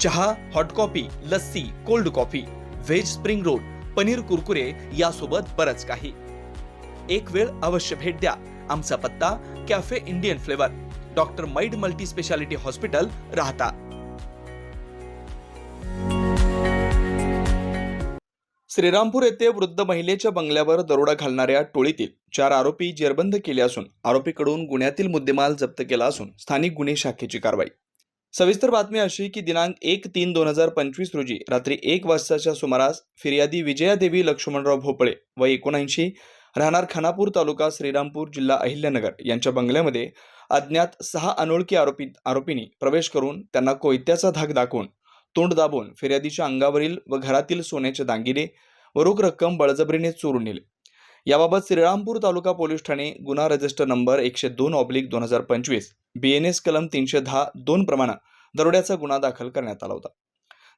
चहा hot coffee lassi cold coffee veg spring roll paneer Kurkure यासोबत बरंच काही. एक वेळ अवश्य भेट द्या. आमचा पत्ता कॅफे इंडियन फ्लेवर डॉक्टर मैड multi speciality hospital Rahata. Shrirampur येथे वृद्ध महिलेच्या बंगल्यावर दरोडा घालणाऱ्या टोळीतील चार आरोपी जेरबंद केले असून आरोपीकडून गुन्ह्यातील मुद्देमाल जप्त केला असून स्थानिक गुन्हे शाखेची कारवाई. सविस्तर बातमी अशी की दिनांक एक तीन दोन हजार पंचवीस रोजी रात्री एक वाजताच्या सुमारास फिर्यादी विजयादेवी लक्ष्मणराव भोपळे व एकोणऐंशी राहणार खानापूर तालुका श्रीरामपूर जिल्हा अहिल्यानगर यांच्या बंगल्यामध्ये अज्ञात सहा अनोळखी आरोपी आरोपींनी प्रवेश करून त्यांना कोयत्याचा धाक दाखवून तोंड दाबून फिर्यादीच्या अंगावरील व घरातील सोन्याचे दागिने व रोख रक्कम बळजबरीने चोरून नेले. याबाबत श्रीरामपूर तालुका पोलीस ठाणे गुन्हा रजिस्टर नंबर एकशे दोन ऑब्लिक दोन हजार पंचवीस बी एन एस कलम तीनशे दहा दोन प्रमाणे दरोड्याचा गुन्हा दाखल करण्यात आला होता.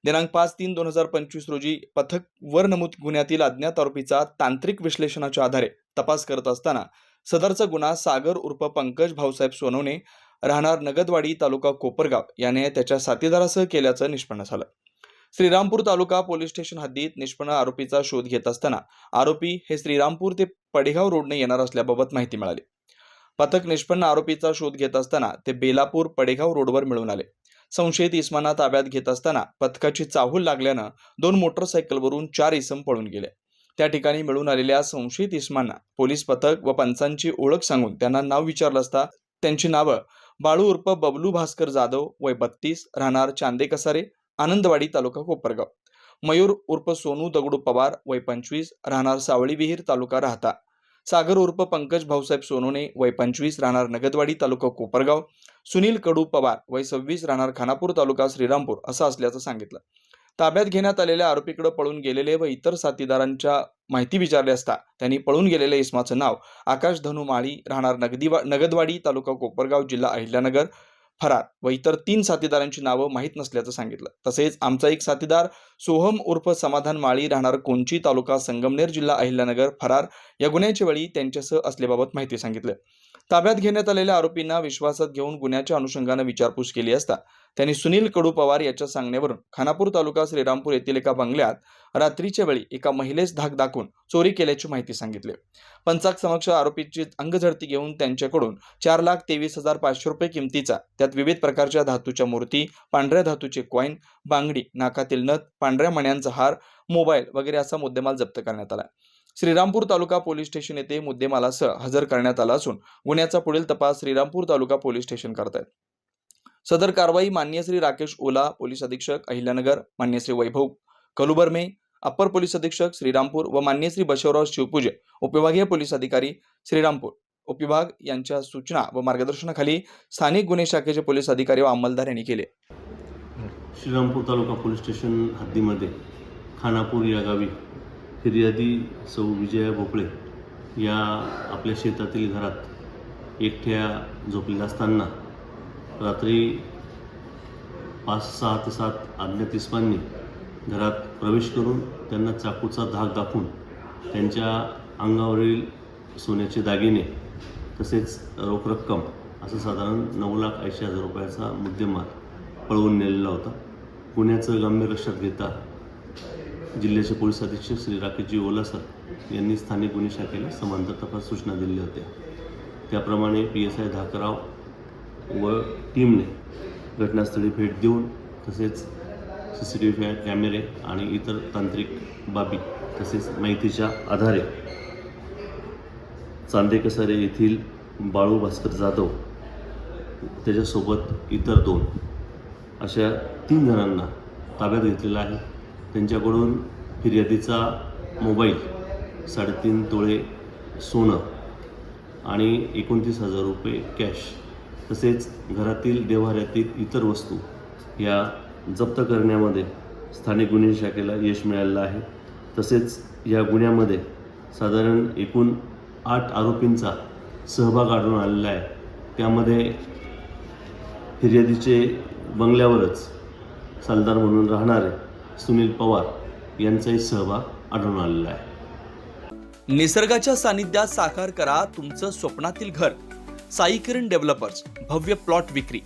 दिनांक पाच तीन दोन हजार पंचवीस रोजी पथक वर नमूद गुन्ह्यातील अज्ञात आरोपीचा तांत्रिक विश्लेषणाच्या आधारे तपास करत असताना सदरचा गुन्हा सागर उर्फ पंकज भाऊसाहेब सोनवणे राहणार नगदवाडी तालुका कोपरगाव याने त्याच्या साथीदारासह केल्याचं निष्पन्न झालं. श्रीरामपूर तालुका पोलीस स्टेशन हद्दीत निष्पन्न आरोपीचा शोध घेत असताना आरोपी हे श्रीरामपूर ते पडेगाव रोडने येणार असल्याबाबत माहिती मिळाली. पथक निष्पन्न आरोपीचा शोध घेत असताना ते बेलापूर पडेगाव रोडवर मिळून आले. संशयित इस्माना ताब्यात घेत असताना पथकाची चाहूल लागल्यानं दोन मोटरसायकलवरून चार इसम पळून गेले. त्या ठिकाणी मिळून आलेल्या संशयित इस्मांना पोलीस पथक व पंचांची ओळख सांगून त्यांना नाव विचारलं असता त्यांची नावं बाळू उर्फ बबलू भास्कर जाधव वय बत्तीस राहणार चांदे कसारे आनंदवाडी तालुका कोपरगाव. मयूर उर्फ सोनू दगडू पवार वय पंचवीस राहणार सावळी विहीर तालुका राहता. सागर उर्फ पंकज भाऊसाहेब सोनोने वय पंचवीस राहणार नगदवाडी तालुका कोपरगाव. सुनील कडू पवार वय सव्वीस राहणार खानापूर तालुका श्रीरामपूर असं असल्याचं सांगितलं. ताब्यात घेण्यात आलेल्या आरोपीकडे पळून गेलेले व इतर साथीदारांच्या माहिती विचारली असता त्यांनी पळून गेलेल्या इस्माचं नाव आकाश धनु माळी राहणार नगदीवा नगदवाडी तालुका कोपरगाव जिल्हा अहिल्यानगर फरार व इतर तीन साथीदारांची नावं माहीत नसल्याचं सांगितलं. तसेच आमचा एक साथीदार सोहम उर्फ समाधान माळी राहणार कोंची तालुका संगमनेर जिल्हा अहिल्यानगर फरार. या गुन्ह्याच्या वेळी त्यांच्यासह असल्याबाबत माहिती सांगितलं. ताब्यात घेण्यात आलेल्या आरोपींना विश्वासात घेऊन गुन्ह्याच्या अनुषंगाने विचारपूस केली असता त्यांनी सुनील कडू पवार याच्या सांगण्यावरून खानापूर तालुका श्रीरामपूर येथील एका बंगल्यात रात्रीच्या वेळी एका महिलेस धाक दाखवून चोरी केल्याची माहिती सांगितली. पंचाक समक्ष आरोपीची अंगझडती घेऊन त्यांच्याकडून चार लाख तेवीस हजार पाचशे रुपये किमतीचा त्यात विविध प्रकारच्या धातूच्या मूर्ती पांढऱ्या धातूचे कॉईन बांगडी नाकातील नथ पांढऱ्या मण्यांचा हार मोबाईल वगैरे असा मुद्देमाल जप्त करण्यात आला. श्रीरामपूर तालुका पोलीस स्टेशन येथे मुद्देमालासह हजर करण्यात आला असून गुन्ह्याचा पुढील तपास श्रीरामपूर तालुका पोलीस स्टेशन करत आहेत सदर कारवाई मान्य श्री राकेश ओला पोलीस अधीक्षक अहिल्यानगर मान्य श्री वैभव कलुबर्मे अप्पर पोलीस अधीक्षक श्रीरामपूर व मान्य श्री बशवराव शिवपूजे उपविभागीय पोलीस अधिकारी श्रीरामपूर. उपविभाग यांच्या सूचना व मार्गदर्शनाखाली स्थानिक गुन्हे शाखेचे पोलीस अधिकारी व अंमलदार यांनी केले. श्रीरामपूर तालुका पोलीस स्टेशन हद्दीमध्ये खानापूर या गावी फिर्यादी सौ विजया भोपळे या आपल्या शेतातील घरात एकट्या झोपलेल्या असताना रात्री पाच सहा ते सात अज्ञात इस्मांनी घरात प्रवेश करून त्यांना चाकूचा धाक दाखवून त्यांच्या अंगावरील सोन्याचे दागिने तसेच रोख रक्कम असं साधारण नऊ लाख ऐंशी हजार रुपयाचा मुद्देमाल पळवून नेलेला होता. गुन्ह्याचं गंभीर लक्षात घेता जिल्ह्याचे पोलीस अधीक्षक श्री राकेशजी ओलासर यांनी स्थानिक गुन्हे शाखेला समांतर तपास सूचना दिल्या होत्या. त्याप्रमाणे पी एस आय धाकराव व टीमने घटनास्थळी भेट देऊन तसेच सी सी टी व्ही कॅमेरे आणि इतर तांत्रिक बाबी तसेच माहितीच्या आधारे चांदेकसारे येथील बाळू भास्कर जाधव त्याच्यासोबत इतर दोन अशा तीन जणांना ताब्यात घेतलेला आहे. त्यांच्याकडून फिर्यादीचा मोबाईल साडेतीन तोळे सोनं आणि एकोणतीस हजार रुपये कॅश तसेच घरातील देव्हाऱ्यातील इतर वस्तू या जप्त करण्यामध्ये स्थानिक गुन्हे शाखेला यश मिळालेलं आहे. तसेच या गुन्ह्यामध्ये साधारण एकूण आठ आरोपींचा सहभाग आढळून आलेला आहे. त्यामध्ये फिर्यादीचे बंगल्यावरच सालदार म्हणून राहणारे सुनील पवार यांचाही सहभाग आढळून आलेला आहे. निसर्गाच्या सानिध्यात साकार करा तुमचं स्वप्नातील घर. साई किरण डेव्हलपर्स भव्य प्लॉट विक्री.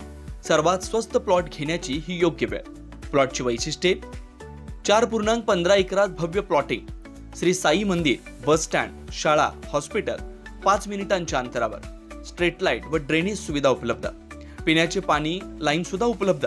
सर्वात स्वस्त प्लॉट घेण्याची ही योग्य वेळ. प्लॉटची वैशिष्ट्ये. चार पूर्णांक पंधरा एकरात भव्य प्लॉटिंग. श्री साई मंदिर बस स्टँड शाळा हॉस्पिटल पाच मिनिटांच्या अंतरावर. स्ट्रीट लाइट व ड्रेनेज सुविधा उपलब्ध. पिण्याचे पाणी लाईन सुद्धा उपलब्ध.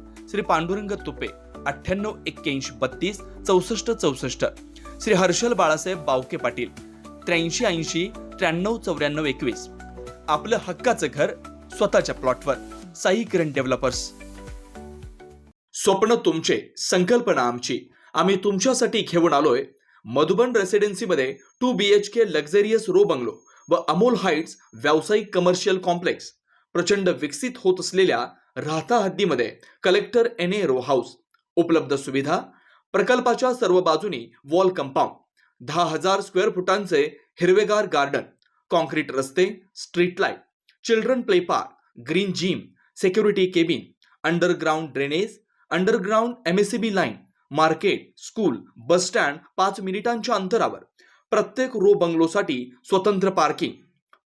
श्री पांडुरंग तुपे अठ्ठ्याण्णव एक्क्याऐंशी बत्तीस चौसष्ट चौसष्ट. श्री हर्षल बाळासाहेब बावके पाटील त्र्याऐंशी ऐंशी त्र्याण्णव चौऱ्याण्णव एकवीस. आपलं हक्काचं घर स्वतःच्या प्लॉटवर. साई किरण डेव्हलपर्स. स्वप्न तुमचे संकल्पना आमची. आम्ही तुमच्यासाठी घेऊन आलोय Madhuban रेसिडेन्सीमध्ये two B H K luxurious row bungalow व अमोल हाईट्स व्यावसायिक कमर्शियल कॉम्प्लेक्स. प्रचंड विकसित होत असलेल्या Rahata हद्दीमध्ये collector N A row house उपलब्ध सुविधा प्रकल्पाच्या सर्व बाजूनी वॉल कंपाऊंड दहा हजार स्क्वेअर फुटांचे हिरवेगार गार्डन कॉन्क्रीट रस्ते street light children play park green gym security cabin underground drainage underground M S C B line market school bus stand पाच मिनिटांच्या अंतरावर. प्रत्येक रो बंगलोसाठी स्वतंत्र पार्किंग.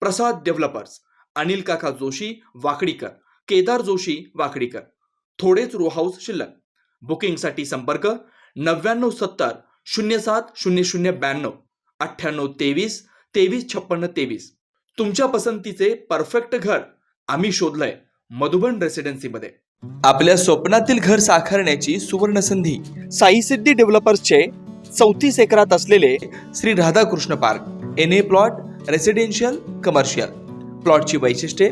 प्रसाद डेव्हलपर्स अनिल काका जोशी वाकडीकर. केदार जोशी वाकडीकर. थोडेच रो हाऊस शिल्लक. बुकिंगसाठी संपर्क नव्याण्णव सत्तर शून्य सात शून्य शून्य ब्याण्णव अठ्ठ्याण्णव तेवीस तेवीस छप्पन्न तेवीस. तुमच्या पसंतीचे परफेक्ट घर आम्ही शोधलंय मधुबन रेसिडेन्सीमध्ये आपल्या स्वप्नातील घर साकारण्याची सुवर्ण संधी साई सिद्धी डेव्हलपर्सचे चौतीस एकरात असलेले Shri Radhakrishna park. N A plot residential commercial प्लॉटची वैशिष्ट्ये